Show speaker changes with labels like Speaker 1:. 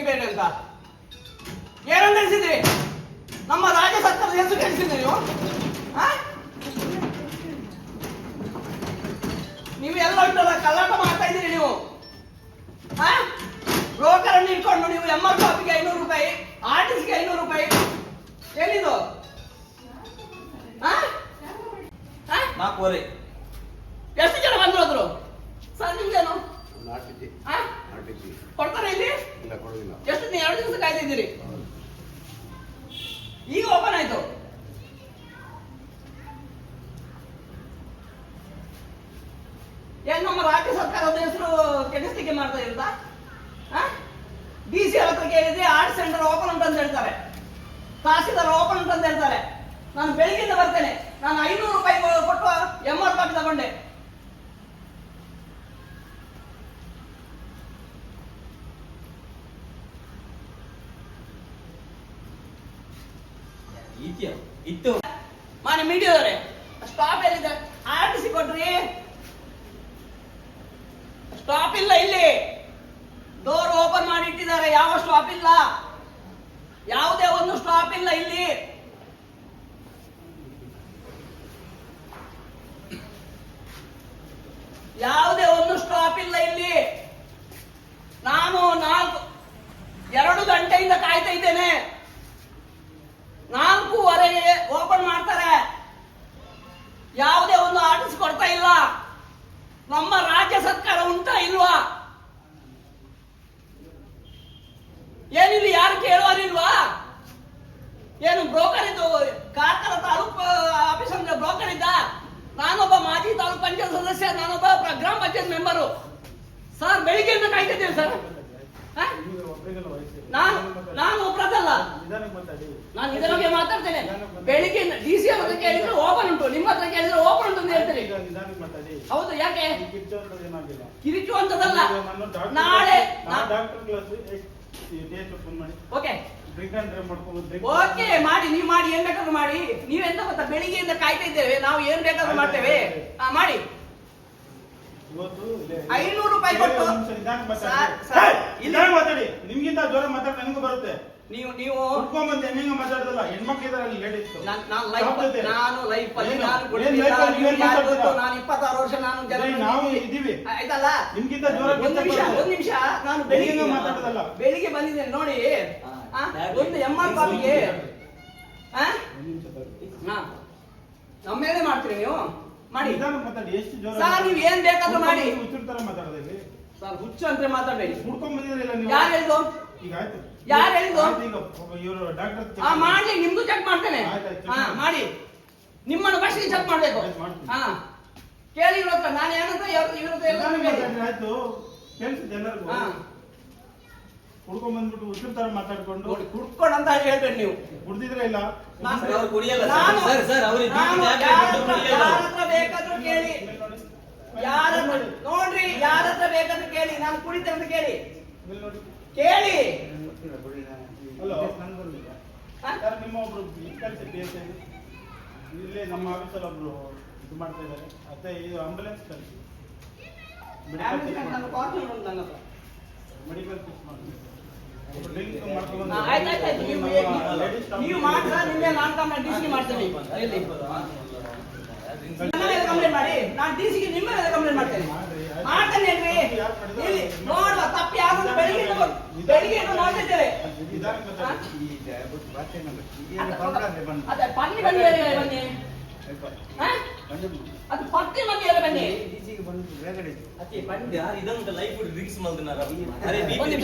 Speaker 1: ತೆಗಿಬೇಡಿ ಅಂತ ಏನಂತ ತಿಳಿಸಿದ್ರಿ ನಮ್ಮ ರಾಜ್ಯ ಸರ್ಕಾರದ ಹೆಸರು ತಿಳಿಸಿದ್ರಿ ನೀವು? ಹಾ ನೀವು ಎಲ್ಲ ಉಂಟಲ್ಲ ಕಳ್ಳಾಟ ಮಾಡ್ತಾ ಇದ್ದೀರಿ ನೀವು. ಹಾ ಅನ್ನು ಇಟ್ಕೊಂಡು ನೀವು ಎಂ ಆರ್ ಶಾಪಿಗೆ ಐನೂರು ರೂಪಾಯಿ ಆರ್ಟಿಸ್ಟ್ಗೆ ಐನೂರು ರೂಪಾಯಿ. ಏನಿದು? ಹಾ ಆ?
Speaker 2: ನಾಲ್ಕೂವರೆ.
Speaker 1: ಎಷ್ಟು ಜನ ಬಂದ್ರು ಅದ್ರು ಸರ್ ನಿಮ್ಗೇನು? ಕೊಡ್ತಾರೆ ಇಲ್ಲಿ?
Speaker 3: ಇಲ್ಲ ಕೊಡೋದಿಲ್ಲ.
Speaker 1: ಎಷ್ಟು ನೀವು ಎರಡು ದಿವಸ ಕಾಯ್ತಿದ್ದೀರಿ ಈಗ ಓಪನ್ ಆಯ್ತು. ಏನ್ ನಮ್ಮ ರಾಜ್ಯ ಸರ್ಕಾರದ ಹೆಸರು ಕೆಡಿಸ್ಲಿಕ್ಕೆ ಮಾಡ್ತಾ ಇರುತ್ತಾ? ಬಿ ಸಿ ಹತ್ರ ಕೇಳಿದ್ರೆ ಆರ್ಟ್ ಸೆಂಟರ್ ಓಪನ್ ಉಂಟು ಅಂತ ಹೇಳ್ತಾರೆ. ತಹಸೀಲ್ದಾರ್ ಓಪನ್ ಉಂಟು ಅಂತ ಹೇಳ್ತಾರೆ. ನಾನು ಬೆಳಿಗ್ಗೆಯಿಂದ ಬರ್ತೇನೆ. ನಾನು ಐನೂರು ರೂಪಾಯಿ ಕೊ- ಕೊಟ್ಟು ಎಂ ಆರ್ ಕಾಪಿ ತಗೊಂಡೆ
Speaker 2: ಇತ್ಯ ಇತ್ತು.
Speaker 1: ಮಾನ್ಯ ಮೀಡಿಯಾದವರೇ ಸ್ಟಾಪ್ ಎಲ್ಲಿದೆ? ಆರ್ ಟಿ ಸಿ ಸ್ಟಾಪ್ ಇಲ್ಲ ಇಲ್ಲಿ. ಡೋರ್ ಓಪನ್ ಮಾಡಿ ಇಟ್ಟಿದ್ದಾರೆ. ಯಾವ ಸ್ಟಾಪ್ ಇಲ್ಲ? ಯಾವುದೇ ಒಂದು ಸ್ಟಾಪ್ ಇಲ್ಲ ಇಲ್ಲಿ. ಯಾವುದೇ ಒಂದು ಸ್ಟಾಪ್ ಇಲ್ಲ ಇಲ್ಲಿ. ನಾನು ನಾಲ್ಕು, ಎರಡು ಗಂಟೆಯಿಂದ ಕಾಯ್ತಾ ಇದ್ದೇನೆ ನಾಲ್ಕೂವರೆಗೆ ಓಪನ್ ಮಾಡ್ತಾರೆ ಯಾವುದೇ ಒಂದು ಆರ್ಡರ್ಸ್ ಕೊಡ್ತಾ ಇಲ್ಲ ನಮ್ಮ ರಾಜ್ಯ ಸರ್ಕಾರ ಉಂಟಾ ಇಲ್ವಾ ಏನಿಲ್ಲಿ ಯಾರು ಕೇಳುವರಿಲ್ವಾ ಏನು ಬ್ರೋಕರ್ ಇದ್ದು ಕಾರ್ಕಳ ತಾಲೂಕು ಆಫೀಸ್ ಅಂದ್ರೆ ಬ್ರೋಕರ್ ಇದ್ದ ನಾನೊಬ್ಬ ಮಾಜಿ ತಾಲೂಕು ಪಂಚಾಯತ್ ಸದಸ್ಯ ನಾನೊಬ್ಬ ಗ್ರಾಮ ಪಂಚಾಯತ್ ಮೆಂಬರು. ಸರ್ ಬೆಳಿಗ್ಗೆಯಿಂದ ಕಾಯ್ತಿದ್ದೇನೆ ಸರ್? ನಾನು ನಾನು ಒಬ್ಬರದಲ್ಲ ನಾನು ಇದರ ಬಗ್ಗೆ ಮಾತಾಡ್ತೇನೆ. ಬೆಳಿಗ್ಗೆ ಡಿ ಸಿ ಹತ್ರ ಕೇಳಿದ್ರೆ ಓಪನ್ ಉಂಟು. ನಿಮ್ಮ ಹತ್ರ ಕೇಳಿದ್ರೆ ಓಪನ್ ಉಂಟು ಅಂತ ಹೇಳ್ತೀರಿ ಹೌದು, ಯಾಕೆ?
Speaker 3: ಕಿರಿಚು ಅಂತದಲ್ಲ.
Speaker 1: ನಾಳೆ
Speaker 3: ಡಾಕ್ಟರ್
Speaker 1: ಓಕೆ ಓಕೆ ಮಾಡಿ. ನೀವು ಮಾಡಿ ಏನ್ ಬೇಕಾದ್ರೂ ಮಾಡಿ. ನೀವೆಂತ ಗೊತ್ತಾ ಬೆಳಿಗ್ಗೆಯಿಂದ ಕಾಯ್ತಾ ಇದ್ದೇವೆ ನಾವು ಏನ್ ಬೇಕಾದ್ರೂ ಮಾಡ್ತೇವೆ. ಆ, ಮಾಡಿ. ಐನೂರು ರೂಪಾಯಿ ಕೊಟ್ಟು-
Speaker 3: ನಿಮ್ಗಿಂತ ಜೋರ ಮಾತಾಡಿ ನನಗೂ ಬರುತ್ತೆ.
Speaker 1: ನೀವು ನೀವು
Speaker 3: ಕುಡ್ಕೊಂಬಂದು ಹೆಂಗ ಮಾತಾಡೋದಲ್ಲ ಹೆಣ್ಮಕ್ಳು ಇದಾರೆ ಅಲ್ಲಿ ಲೇಡೀಸ್
Speaker 1: ನಾನ್- ಲೈಫ್ ನಾನು ಲೈಫ್ ಅಲ್ಲಿ ನಾನು ನಾನು ಇಪ್ಪತ್ತಾರು ವರ್ಷ ನಾನು ಜನ
Speaker 3: ನಾವು ಇದ್ದೀವಿ.
Speaker 1: ಆಯ್ತಲ್ಲ
Speaker 3: ನಿಮ್ಗಿಂತ ಜೋರ
Speaker 1: ಒಂದ್ ನಿಮಿಷ ಒಂದ್ ನಿಮಿಷ. ನಾನು ಬೆಳಿಗ್ಗೆ
Speaker 3: ಮಾತಾಡೋದಲ್ಲ.
Speaker 1: ಬೆಳಿಗ್ಗೆ ಬಂದಿದ್ದೇನೆ ನೋಡಿ. ಆ, ಒಂದು ಎಂ ಆರ್ ಕಾಪಿಗೆ. ನಮ್ಮ ಮೇಲೆ ಮಾಡ್ತೀರಿ ನೀವು? ಮಾಡಿ.
Speaker 3: ನಿಧಾನಕ್ಕೆ ಮಾತಾಡಿ ಎಷ್ಟು ಜೋರ
Speaker 1: ಸರ್, ನೀವು ಏನ್ ಬೇಕಾದ್ರೂ ಮಾಡಿ.
Speaker 3: ಹುಚ್ಚರ ತರ ಮಾತಾಡೋದಿಲ್ಲ
Speaker 1: ಸರ್ ಹುಚ್ಚು ಅಂತ ಮಾತಾಡ್ಬೇಡಿ.
Speaker 3: ಮುಡ್ಕೊಂಡ್ ಬಂದಿದ್ರಲ್ಲ ನೀವು?
Speaker 1: ಯಾರು ಹೇಳಿದ್ದು
Speaker 3: ಈಗ ಆಯ್ತು
Speaker 1: ಯಾರು ಹೇಳಿದ್ದು?
Speaker 3: ಆಯ್ತು, ಈಗ ಇವರು ಡಾಕ್ಟರ್
Speaker 1: ಆ ಮಾಡ್ಲಿ ನಿಮ್ದು ಚೆಕ್ ಮಾಡ್ತೇನೆ
Speaker 3: ಆಯ್ತ್ ಆಯ್ತ್, check
Speaker 1: ಹಾ
Speaker 3: ಮಾಡಿ.
Speaker 1: ಮಾಡಿ ನಿಮ್ಮನ್ನು ಫಸ್ಟ್ ಚೆಕ್ ಮಾಡ್ಬೇಕು
Speaker 3: ಆಯ್ತ್, ಮಾಡ್ತೀನಿ.
Speaker 1: ಹಾ ಕೇಳಿ ಇವ್ರ ಹತ್ರ ನಾನು ಏನಂತ ಇವ್ರ ಇವ್ರ ಹತ್ರ ಎಲ್ಲ ಕೇಳಿ.
Speaker 3: ಆಯ್ತು ಕೇಳಿಸಿದೆ ಎಲ್ಲರಿಗೂ
Speaker 1: ಹಾ
Speaker 3: ಹುಡ್ಕೊಂಡ್ ಬಂದ್ಬಿಟ್ಟು ತರ ಮಾತಾಡ್ಕೊಂಡು
Speaker 1: ನೋಡಿ ಕುಡ್ಕೊಂಡು ಅಂತ ಹೇಳ್ಬೇಡಿ ನೀವು
Speaker 3: ಕುಡ್ದಿದ್ರೆ ಇಲ್ಲ
Speaker 1: ನಾನು-
Speaker 2: ಸರ್, ಅವ್ರು ಕುಡಿಯಲ್ಲ ಸರ್.
Speaker 1: ನಾನು-
Speaker 2: ಸರ್, ಸರ್, ಅವ್ರಿಗೆ
Speaker 1: ನಾನು
Speaker 2: ಬಿ ಪಿ
Speaker 1: ಯಾರ ಹತ್ರ-
Speaker 2: ಕುಡಿಯಲ್ಲ.
Speaker 1: ಯಾರ ಹತ್ರ ಬೇಕಾದ್ರೂ ಕೇಳಿ
Speaker 3: ಮೇಲೆ ನೋಡಿ.
Speaker 1: ಯಾರ ನೋಡ್ರಿ ಯಾರ ಹತ್ರ ಬೇಕಾದ್ರೂ ಕೇಳಿ ನಾನು ಕುಡಿತೇನೆ ಅಂತ ಕೇಳಿ
Speaker 3: ನೋಡಿ
Speaker 1: ಕೇಳಿ.
Speaker 3: ಹಲೋ? ಸರ್ ನಿಮ್ಮ ಒಬ್ರು ಇಲ್ಲೇ ನಮ್ಮ ಆಫೀಸಲ್ಲಿ ಒಬ್ರು ಇದು ಮಾಡ್ತಾ ಇದ್ದಾರೆ. ಅದೇ ಇದು ಆಂಬುಲೆನ್ಸ್ ಕಳಿಸಿ. ಮೆಡಿಕಲ್ ಟೆಸ್ಟ್ ಮಾಡಿ.
Speaker 1: ನೀವು ನೀವು ಮಾಡ್ರ ನಿಮ್ಗೆ ನಾನು ಕಂಪ್ಲೇಂಟ್ ಡಿ ಮಾಡ್ತೇನೆ. ಕಂಪ್ಲೇಂಟ್ ಮಾಡಿ. ನಾನು ಡಿ ಸಿಗೆ ನಿಮ್ಮ ಕಂಪ್ಲೇಂಟ್ ಮಾಡ್ತೇನೆ. ಇಲ್ಲಿ ನೋಡುವ ತಪ್ಪು ಯಾರು ಬೆಳಿಗ್ಗೆ ಬೆಳಿಗ್ಗೆ ನೋಡ್ತಿದ್ದೇವೆ. ಅದೇ ಪನ್ನಿ ಬನ್ನಿ? ಅದು ಪತ್ತಿ ಮಂದಿ ಹೇಳಿ ಬನ್ನಿ.
Speaker 2: ಅತಿ ಪಂದ್ಯ ಇದಂತ ಲೈಫ್ ರಿಕ್ಸ್ ಅರೆ ಬಿ